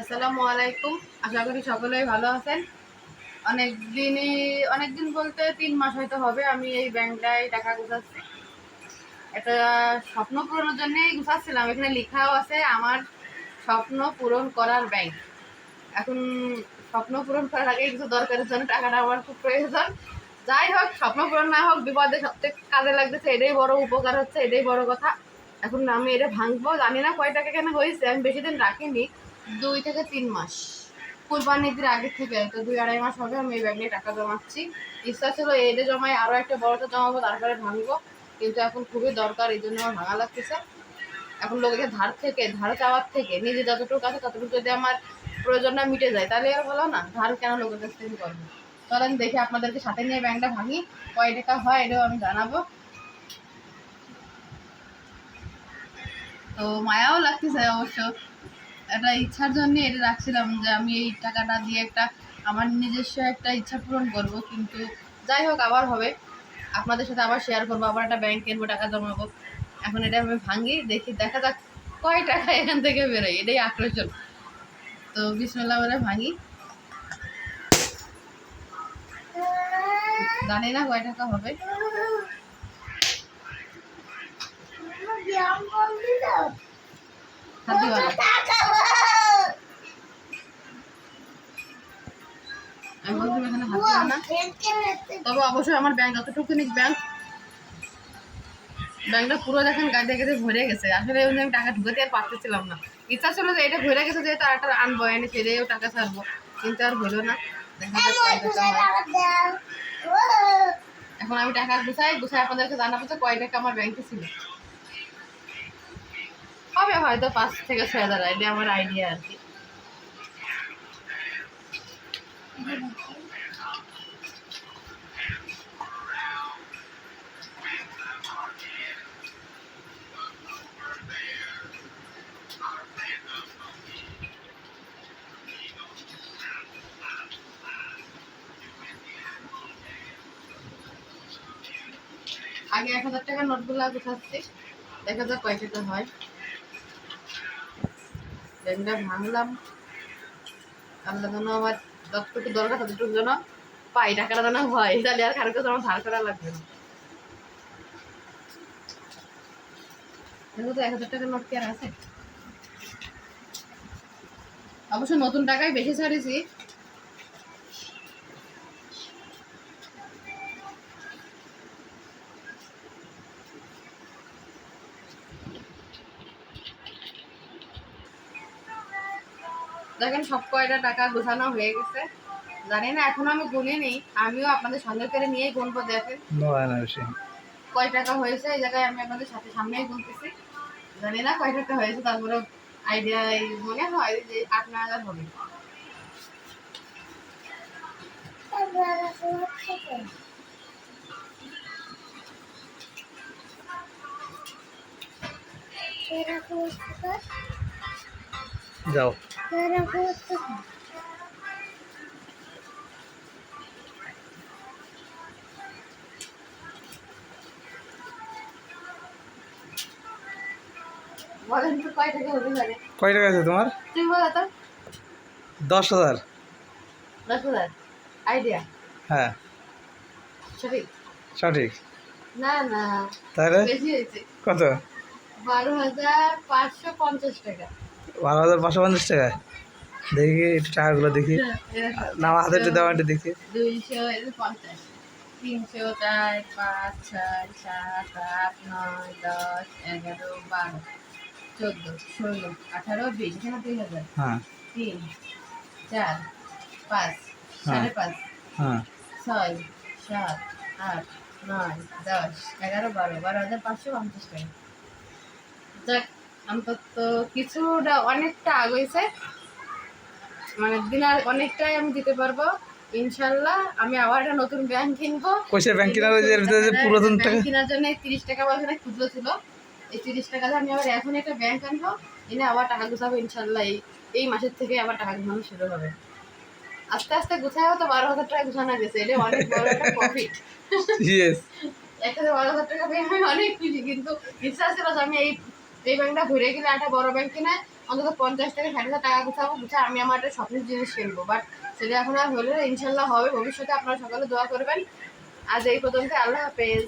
আসসালামু আলাইকুম। আশা করি সকলেই ভালো আছেন। অনেক দিনই অনেক দিন বলতে তিন মাস হয়তো হবে আমি এই ব্যাংকটায় টাকা গুছাচ্ছি। এটা স্বপ্ন পূরণের জন্যই গুছাচ্ছিলাম। এখানে লেখাও আছে, আমার স্বপ্ন পূরণ করার ব্যাংক। এখন স্বপ্ন পূরণ করার আগে কিছু দরকারের জন্য টাকাটা আমার খুব প্রয়োজন। যাই হোক, স্বপ্ন পূরণ না হোক, বিপদে সবথেকে কাজে লাগতেছে, এটাই বড় উপকার হচ্ছে, এটাই বড় কথা। এখন আমি এটা ভাঙবো, জানি না কয় টাকা কেন হয়েছে, আমি বেশি দিন রাখিনি। দুই থেকে তিন মাস। কুরবানিদের আগে থেকে, তো দুই আড়াই মাস হবে, আমি এই ব্যাগ নিয়ে টাকা জমাচ্ছি। ইচ্ছা ছিল এটা জমাই আরও একটা বড়টা জমাবো, তারপরে ভাঙবো। কিন্তু এখন খুবই দরকার, এই জন্য আমার ভাঙা লাগতেছে। এখন লোকের ধার থেকে, ধার চাওয়ার থেকে, নিজে যতটুকু আছে ততটুকু যদি আমার প্রয়োজনটা মিটে যায়, তাহলে আর ভালো না। ধার কেন লোকের কাছ থেকে করব? চলেন দেখি আপনাদেরকে সাথে নিয়ে ব্যাংকটা ভাঙি, কয় টাকা হয় এটাও আমি জানাব। তো মায়াও লাগতেছে অবশ্য। একটা ইচ্ছার জন্য এটা রাখছিলাম যে আমি এই টাকাটা দিয়ে একটা আমার নিজস্ব একটা ইচ্ছা পূরণ করব। কিন্তু যাই হোক, আবার হবে। আপনাদের সাথে আবার শেয়ার করব, আবার একটা ব্যাংক কিনবো টাকা জমাবো। এখন এটা আমি ভাঙি দেখি, দেখা যাক কয় টাকা এখান থেকে বেরোয়। এটাই আকর্ষণ। তো বিসমুল্লাহ বলে ভাঙি জানি না কয় টাকা হবে। তবে অবশ্যই আমার ব্যাংক অতটুকুনি ব্যাংক ব্যাংকটা পুরো দেখেন গাড়িতে গাড়িতে ভরে গেছে। আসলে আমি টাকা ঢুকাতে আর পারতেছিলাম না। ইচ্ছা ছিল যে এটা ভরে গেছে, যেহেতু আর একটা আনব, এনে সেটাও টাকা ছাড়বো। কিন্তু আর হলো না। এখন আমি টাকা গুছাই গুছাই আপনাদেরকে জানাব যে কয় টাকা আমার ব্যাংকে ছিল। হবে হয়তো পাঁচ থেকে ছয় হাজার, এটা আমার আইডিয়া আর কি। আগে এক হাজার টাকার নোটগুলো গুছাচ্ছি। দেখা যাক হয়। ব্যাংকটা ভাঙলাম। যেন আমার যতটুকু দরকার ততটুকু যেন পাই। টাকাটা যেন হয়। তাহলে আর কারও কাছে আমার ধার করা লাগবে না। তো এক হাজার টাকার নোট কি আর আছে? অবশ্য নতুন টাকায় বেশি ছাড়িয়েছি দেখেন সব কয়টা টাকা গোছানো হয়ে গেছে। জানি না এখনও আমি গুনিনি আমিও আপনাদের সঙ্গে করে নিয়েই গুনবো দেখেন। কয় টাকা হয়েছে এই জায়গায় আমি আপনাদের সাথে সামনেই গুনতেছি। জানি না কয় টাকা হয়েছে তারপরে আইডিয়া মনে হয় যে আট ন হাজার হবে। যাও। কয় টাকা আছে তোমার? তুমি বলো তো দশ হাজার। দশ হাজার আইডিয়া হ্যাঁ। সঠিক। সঠিক না না তাহলে? কত? বারো হাজার পাঁচশো পঞ্চাশ টাকা। বারো হাজার পাঁচশো পঞ্চাশ টাকা। দেখি একটু টাকাগুলো দেখি। না আমার হাতে একটু দেওয়া একটু দেখি। তিনশো চার পাঁচ ছয় সাত আট নয় দশ এগারো বারো চোদ্দ ষোলো আঠারো বিশ এখানে দুই হাজার। হ্যাঁ। তিন চার পাঁচ সাড়ে পাঁচ হ্যাঁ। ছয় সাত আট নয় দশ এগারো বারো বারো হাজার পাঁচশো পঞ্চাশ টাকা। যাক অন্তত কিছুটা অনেকটা আগইছে। মানে দিনার অনেকটাই আমি দিতে পারব। ইনশাল্লাহ আমি আবার একটা নতুন ব্যাংক কিনবো। কইসে ব্যাংক কেনার ভিতরে পুরাতন টাকা। কেনার জন্য তিরিশ টাকা বছরে খুচরো ছিল। এই তিরিশ টাকা দিয়ে আমি আবার এখন একটা ব্যাংক আনব। এনে আবার টাকা গুছাবো ইনশাল্লাহ। এই এই মাসের থেকে আবার টাকা গুছানো শুরু হবে। আস্তে আস্তে গুছায় তো বারো হাজার টাকা গুছানো গেছে। এটা অনেক বড় একটা প্রফিট ইয়েস একটা বারো হাজার টাকা পেয়ে আমি অনেক খুশি। কিন্তু ইচ্ছা ছিল আমি এই এই ব্যাংকটা ঘুরে গেলে একটা বড় ব্যাংক কিনে অন্তত পঞ্চাশ থেকে ষাট হাজার টাকা গুছাবো, গুছা আমি আমার একটা স্বপ্নের জিনিস কিনবো। বাট সেটা এখন আর হলে ইনশাল্লাহ হবে। ভবিষ্যতে আপনারা সকালে দোয়া করবেন। আজ এই পর্যন্ত আল্লাহ হাফেজ।